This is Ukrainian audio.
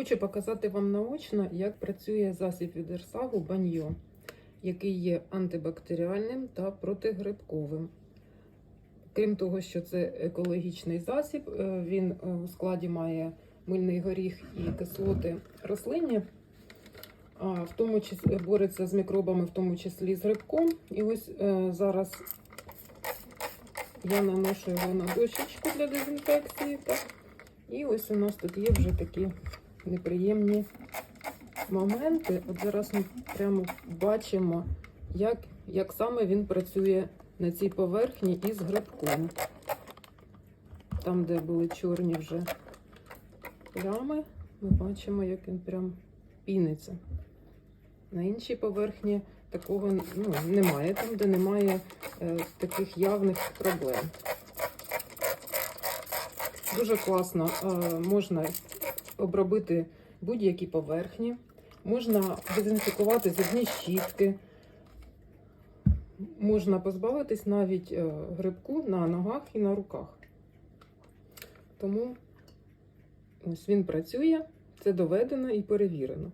Хочу показати вам наочно, як працює засіб від Ерсагу баньйо, який є антибактеріальним та протигрибковим. Крім того, що це екологічний засіб, е, він е, у складі має мильний горіх і кислоти рослинні, в тому числі бореться з мікробами, в тому числі з грибком. І ось е, зараз я наношу його на дощечку для дезінфекції. І ось у нас тут є вже такі неприємні моменти. От зараз ми прямо бачимо, як, як саме він працює на цій поверхні із грибком. Там, де були чорні вже плями, ми бачимо, як він прям піниться. На іншій поверхні такого ну, немає, там, де немає е, таких явних проблем. Дуже класно е, можна обробити будь-які поверхні, можна дезінфікувати зубні щітки, можна позбавитись навіть е, грибку на ногах і на руках. Тому ось він працює, це доведено і перевірено.